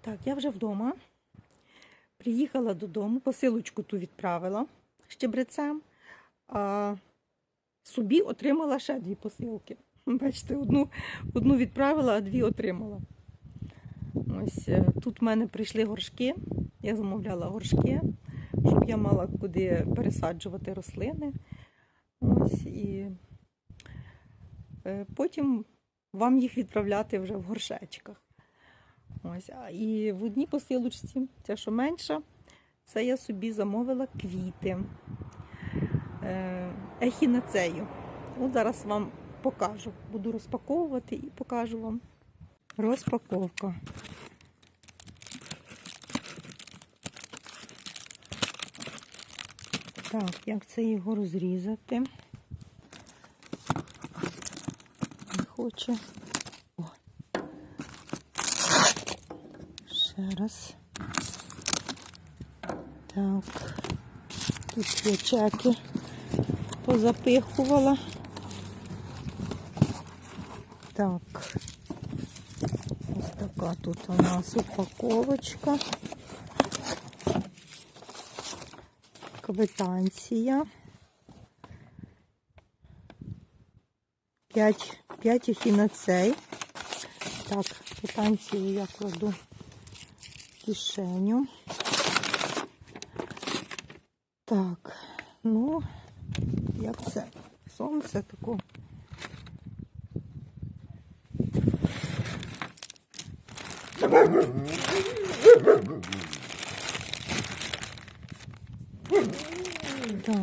Так, я вже вдома. Приїхала додому, посилочку ту відправила щебрецем, а собі отримала ще дві посилки. Бачите, одну, одну відправила, а дві отримала. Ось е, тут в мене прийшли горшки. Я замовляла горшки, щоб я мала куди пересаджувати рослини. Ось і е, потім вам їх відправляти вже в горшечках. Ось, і в одній посилочці, ця що менша, це я собі замовила квіти е, ехінацею. От зараз вам покажу. Буду розпаковувати і покажу вам. Розпаковка. Так, як це його розрізати? Не хоче. О. Ще раз. Так. Тут є чеки. Позапихувала. Так. Ось така тут у нас упаковочка. Квитанція. 5, 5 ехінацей. Так, квитанцію я кладу кишеню. Так, ну, як це? Сонце таке. Так.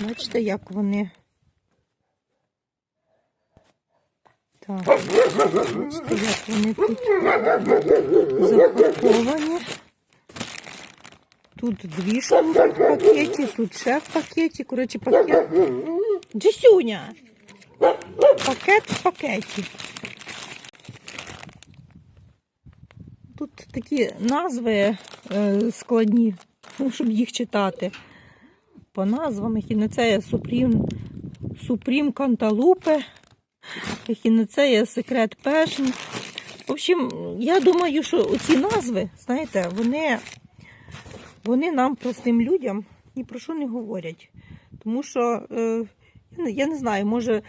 Бачите, як вони. Так, бачите, вони тут запаковані. Тут дві штуки в пакеті, тут ще в пакеті. Коротше, пакет. Джесюня! Пакет в пакеті. Тут такі назви е, складні, ну, щоб їх читати. По назвам ехінецея Супрім, Супрім Канталупе, ехінецея Секрет Пешн. В общем, я думаю, що оці назви, знаєте, вони, вони нам, простим людям, ні про що не говорять. Тому що, е, я не- знаю, може,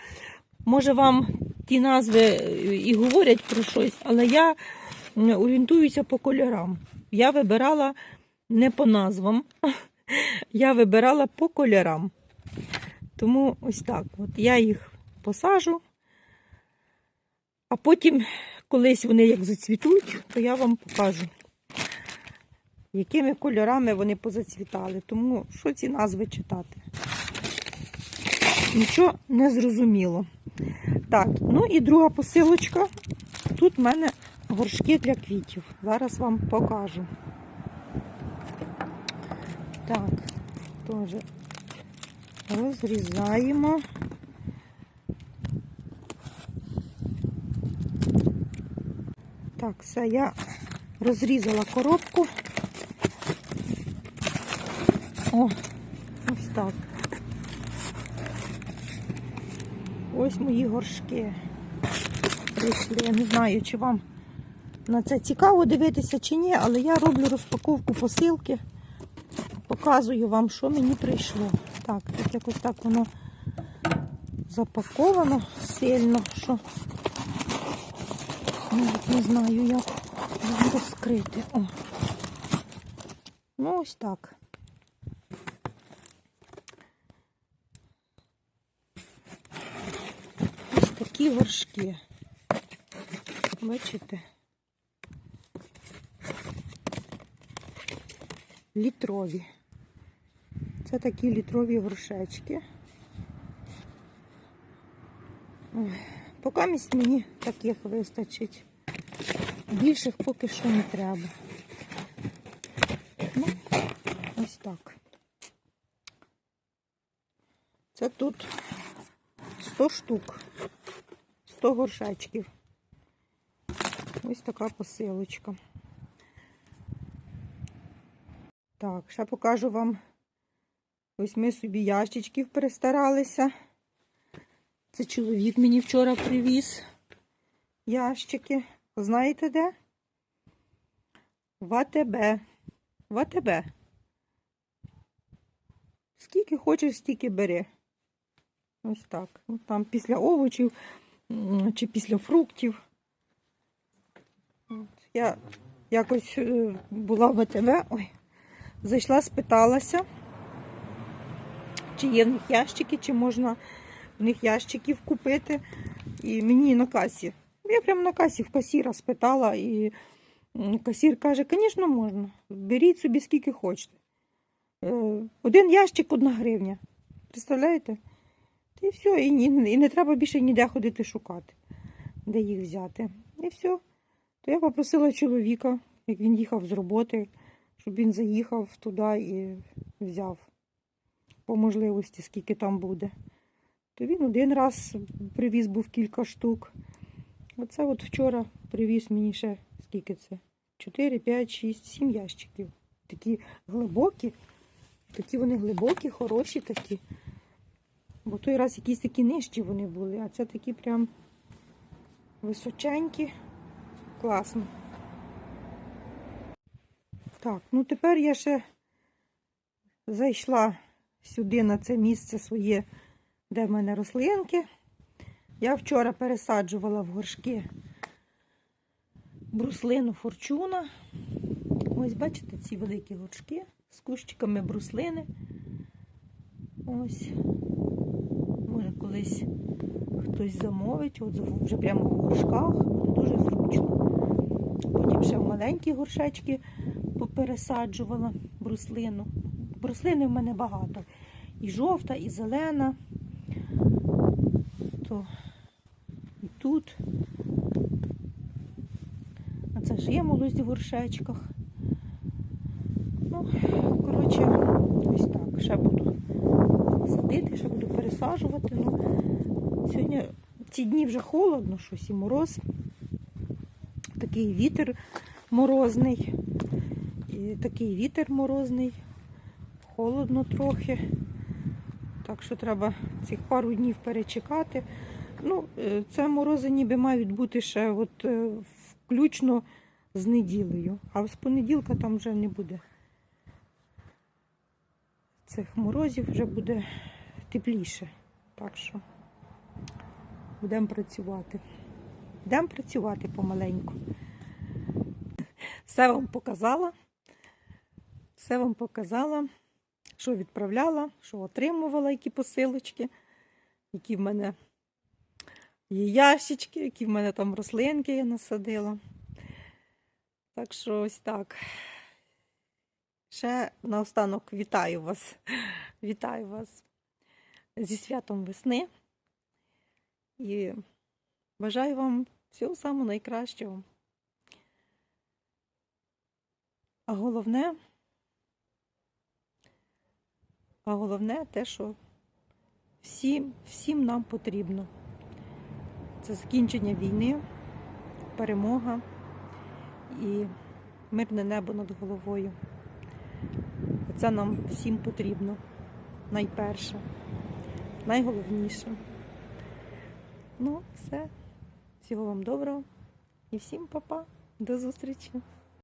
може вам ті назви е, і говорять про щось, але я орієнтуюся по кольорам. Я вибирала не по назвам, я вибирала по кольорам. Тому ось так. От я їх посажу, а потім, колись вони як зацвітуть, то я вам покажу, якими кольорами вони позацвітали. Тому що ці назви читати? Нічого не зрозуміло. Так, ну і друга посилочка. Тут в мене горшки для квітів. Зараз вам покажу. Так, теж розрізаємо. Так, все, я розрізала коробку. О, ось так. Ось мої горшки прийшли. Я не знаю, чи вам на це цікаво дивитися чи ні, але я роблю розпаковку посилки. Показую вам, що мені прийшло. Так, тут якось так воно запаковано сильно, що навіть не знаю, як його розкрити. О. Ну, ось так. Ось такі горшки. Бачите? Літрові. Це такі літрові горшечки. Ой, Поки місць мені таких вистачить. Більших поки що не треба. Ну, ось так. Це тут 100 штук, 100 горшечків. Ось така посилочка. Так, ще покажу вам. Ось ми собі ящичків перестаралися. Це чоловік мені вчора привіз. ящики. Знаєте де? В АТБ. В АТБ. Скільки хочеш, стільки бери. Ось так. Там після овочів чи після фруктів. Я якось е, була в АТБ, ой, зайшла, спиталася, чи є в них ящики, чи можна в них ящиків купити. І мені на касі. Я прямо на касі в касіра спитала, і касір каже, звісно, можна. Беріть собі скільки хочете. Е, Один ящик одна гривня. Представляєте? І все, і, ні- і не треба більше ніде ходити шукати, де їх взяти. І все. То я попросила чоловіка, як він їхав з роботи, щоб він заїхав туди і взяв по можливості, скільки там буде. То він один раз привіз був кілька штук. Оце от вчора привіз мені ще скільки це? 4, 5, 6, 7 ящиків. Такі глибокі. Такі вони глибокі, хороші такі. Бо той раз якісь такі нижчі вони були, а це такі прям височенькі. Класно. Так, ну тепер я ще зайшла сюди на це місце своє, де в мене рослинки. Я вчора пересаджувала в горшки бруслину форчуна. Ось, бачите, ці великі горшки з кущиками бруслини. Ось. Може, колись хтось замовить, от вже прямо в горшках, буде дуже зручно. Потім ще в маленькі горшечки попересаджувала бруслину. Бруслини в мене багато. І жовта, і зелена. То і тут. А це ж є жимолость в горшечках. Ну, коротше, ось так. Ще буду садити, ще буду пересаджувати. Ну, сьогодні ці дні вже холодно, щось і мороз. Такий вітер морозний. І такий вітер морозний. Холодно трохи. Так що треба цих пару днів перечекати. Ну, е, це морози ніби мають бути ще от, е, включно з неділею. А з понеділка там вже не буде цих морозів, вже буде тепліше. Так що будемо працювати. Будемо працювати помаленьку. Все вам показала. Все вам показала, що відправляла, що отримувала, які посилочки, які в мене є ящички, які в мене там рослинки я насадила. Так що ось так. Ще наостанок вітаю вас. Вітаю вас зі святом весни. І бажаю вам всього самого найкращого. А головне, а головне те, що всім, всім нам потрібно. Це закінчення війни, перемога і мирне небо над головою. Це нам всім потрібно. Найперше, найголовніше. Ну, все. Всього вам доброго і всім па-па. До зустрічі!